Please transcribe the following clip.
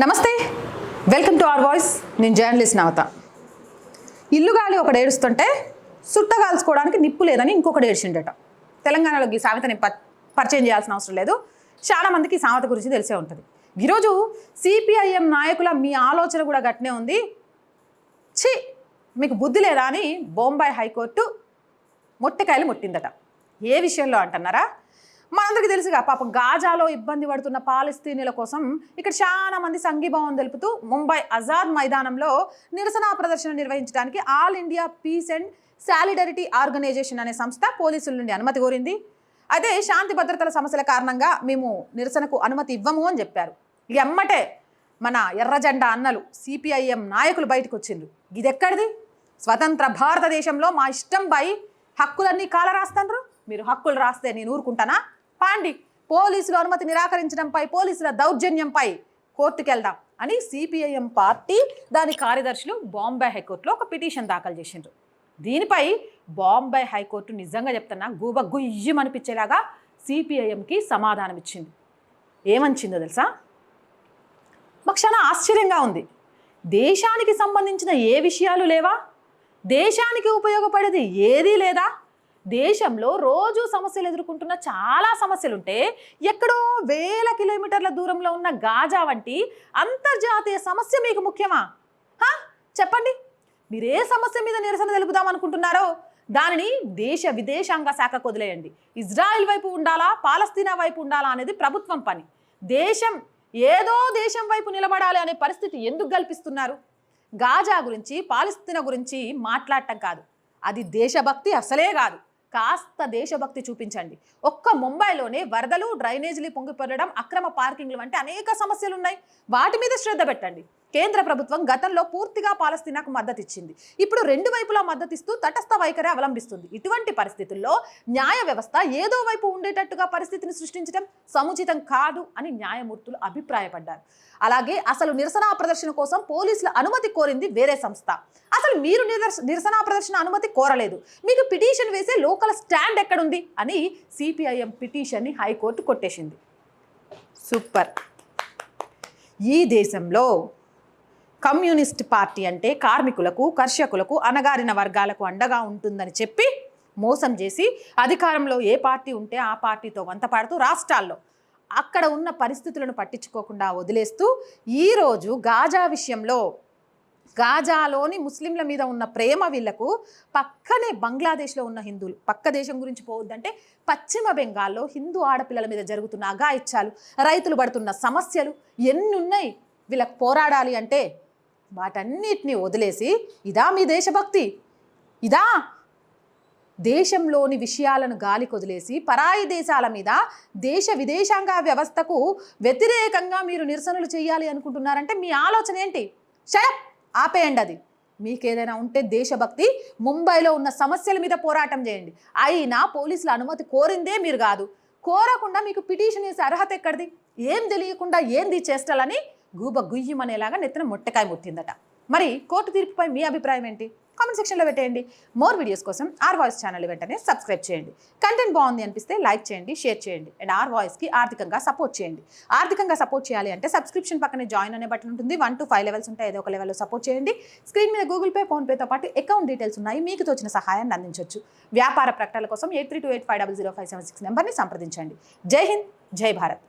నమస్తే. Welcome to our voice నేను journalist నవత. ఇల్లు గాలి ఒకడు ఏడుస్తుంటే సుట్ట కాల్చుకోవడానికి నిప్పు లేదని ఇంకొకటి ఏడ్చిండట. తెలంగాణలో ఈ సామెతని పరిచయం చేయాల్సిన అవసరం లేదు. చాలా మందికి ఈ సామెత గురించి తెలిసే ఉంటుంది. ఈరోజు సిపిఐఎం నాయకుల మీ ఆలోచన కూడా గట్నే ఉంది. ఛీ మీకు బుద్ధి లేదా అని బొంబాయి హైకోర్టు మొట్టకాయలు ముట్టిందట. ఏ విషయంలో అంటున్నారా? మనందరికీ తెలుసుగా పాపం గాజాలో ఇబ్బంది పడుతున్న పాలస్తీనీల కోసం ఇక్కడ చాలా మంది సంఘీభావం తెలుపుతూ ముంబై ఆజాద్ మైదానంలో నిరసన ప్రదర్శన నిర్వహించడానికి all India peace and solidarity organisation అనే సంస్థ పోలీసుల నుండి అనుమతి కోరింది. అయితే శాంతి భద్రతల సమస్యల కారణంగా మేము నిరసనకు అనుమతి ఇవ్వము అని చెప్పారు. ఎమ్మటే మన ఎర్రజెండా అన్నలు సిపిఐఎం నాయకులు బయటకు వచ్చిండ్రు. ఇది ఎక్కడిది స్వతంత్ర భారతదేశంలో మా ఇష్టం పై హక్కులన్నీ కాల రాస్తాండ్రు మీరు హక్కులు రాస్తే నేను ఊరుకుంటానా? పాండి పోలీసులు అనుమతి నిరాకరించడంపై పోలీసుల దౌర్జన్యంపై కోర్టుకెళ్దాం అని సిపిఐఎం పార్టీ దాని కార్యదర్శులు బాంబే హైకోర్టులో ఒక పిటిషన్ దాఖలు చేసిండ్రు. దీనిపై బాంబే హైకోర్టు నిజంగా చెప్తున్నా గూబ గుయ్యమనిపించేలాగా సిపిఐఎంకి సమాధానం ఇచ్చింది. ఏమంచిందో తెలుసా? మాకు చాలా ఆశ్చర్యంగా ఉంది. దేశానికి సంబంధించిన ఏ విషయాలు లేవా? దేశానికి ఉపయోగపడేది ఏదీ లేదా? దేశంలో రోజు సమస్యలు ఎదుర్కొంటున్న చాలా సమస్యలు ఉంటే ఎక్కడో వేల కిలోమీటర్ల దూరంలో ఉన్న గాజా వంటి అంతర్జాతీయ సమస్య మీకు ముఖ్యమా? చెప్పండి. మీరు ఏ సమస్య మీద నిరసన తెలుపుదాం అనుకుంటున్నారో? దానిని దేశ విదేశాంగ శాఖకు వదిలేయండి. ఇజ్రాయెల్ వైపు ఉండాలా? పాలస్తీనా వైపు ఉండాలా అనేది ప్రభుత్వం పని. దేశం ఏదో దేశం వైపు నిలబడాలి అనే పరిస్థితి ఎందుకు కల్పిస్తున్నారు? గాజా గురించి పాలస్తీనా గురించి మాట్లాడటం కాదు. అది దేశభక్తి అసలే కాదు. కాస్త దేశభక్తి చూపించండి. ఒక్క ముంబైలోనే వరదలు డ్రైనేజీలు పొంగిపొరడం అక్రమ పార్కింగ్లు వంటి అనేక సమస్యలు ఉన్నాయి వాటి మీద శ్రద్ధ పెట్టండి. కేంద్ర ప్రభుత్వం గతంలో పూర్తిగా పాలస్తీనాకు మద్దతు ఇచ్చింది ఇప్పుడు రెండు వైపులా మద్దతిస్తూ తటస్థ వైఖరి అవలంబిస్తుంది. ఇటువంటి పరిస్థితుల్లో న్యాయ వ్యవస్థ ఏదో వైపు ఉండేటట్టుగా పరిస్థితిని సృష్టించడం సముచితం కాదు అని న్యాయమూర్తులు అభిప్రాయపడ్డారు. అలాగే అసలు నిరసన ప్రదర్శన కోసం పోలీసుల అనుమతి కోరింది వేరే సంస్థ. అసలు మీరు నిరస నిరసన ప్రదర్శన అనుమతి కోరలేదు. మీకు పిటిషన్ వేసే లోకల్ స్టాండ్ ఎక్కడుంది? అని సిపిఐఎం పిటిషన్ని హైకోర్టు కొట్టేసింది. సూపర్. ఈ దేశంలో కమ్యూనిస్ట్ పార్టీ అంటే కార్మికులకు కర్షకులకు అణగారిన వర్గాలకు అండగా ఉంటుందని చెప్పి మోసం చేసి అధికారంలో ఏ పార్టీ ఉంటే ఆ పార్టీతో వంతపాడుతూ రాష్ట్రాల్లో అక్కడ ఉన్న పరిస్థితులను పట్టించుకోకుండా వదిలేస్తూ ఈరోజు గాజా విషయంలో గాజాలోని ముస్లింల మీద ఉన్న ప్రేమ వీళ్ళకు పక్కనే బంగ్లాదేశ్లో ఉన్న హిందువులు. పక్క దేశం గురించి పోవద్దంటే పశ్చిమ బెంగాల్లో హిందూ ఆడపిల్లల మీద జరుగుతున్న అగాయిత్యాలు రైతులు పడుతున్న సమస్యలు ఎన్ని ఉన్నాయి వీళ్ళకి పోరాడాలి అంటే వాటన్నిటిని వదిలేసి ఇదా మీ దేశభక్తి. ఇదా దేశంలోని విషయాలను గాలి కొదిలేసి పరాయి దేశాల మీద దేశ విదేశాంగ వ్యవస్థకు వ్యతిరేకంగా మీరు నిరసనలు చేయాలి అనుకుంటున్నారంటే మీ ఆలోచన ఏంటి? షడప్ ఆపేయండి అది. మీకేదైనా ఉంటే దేశభక్తి ముంబైలో ఉన్న సమస్యల మీద పోరాటం చేయండి. అయినా పోలీసుల అనుమతి కోరిందే మీరు కాదు. కోరకుండా మీకు పిటిషన్ వేసే అర్హత ఎక్కడిది? ఏం తెలియకుండా ఏంది చేస్తాలని గూబ గుయ్యమనేలాగా నెత్తిన మొట్టకాయ ముట్టిందట. మరి కోర్టు తీర్పుపై మీ అభిప్రాయం ఏంటి? కామెంట్ సెక్షన్లో పెట్టేయండి. మోర్ వీడియోస్ కోసం ఆర్ వాయిస్ ఛానల్ వెంటనే సబ్స్క్రైబ్ చేయండి. కంటెంట్ బాగుంది అనిపిస్తే లైక్ చేయండి షేర్ చేయండి. అండ్ ఆర్ వాయిస్కి ఆర్థికంగా సపోర్ట్ చేయండి. ఆర్థికంగా సపోర్ట్ చేయాలి అంటే సబ్స్క్రిప్షన్ పక్కనే జాయిన్ అనే బటన్ ఉంటుంది. వన్ టు ఫైవ్ లెవెల్స్ ఉంటాయి. ఏదో ఒక లెవెల్లో సపోర్ట్ చేయండి. స్క్రీన్ మీద గూగుల్ పే ఫోన్పేతో పాటు అకౌంట్ డీటెయిల్స్ ఉన్నాయి. మీకు తోచిన సహాయాన్ని అందించవచ్చు వ్యాపార ప్రకటనల కోసం eight three two eight five double zero five seven six నెంబర్ని సంప్రదించండి. జై హింద్ జై భారత్.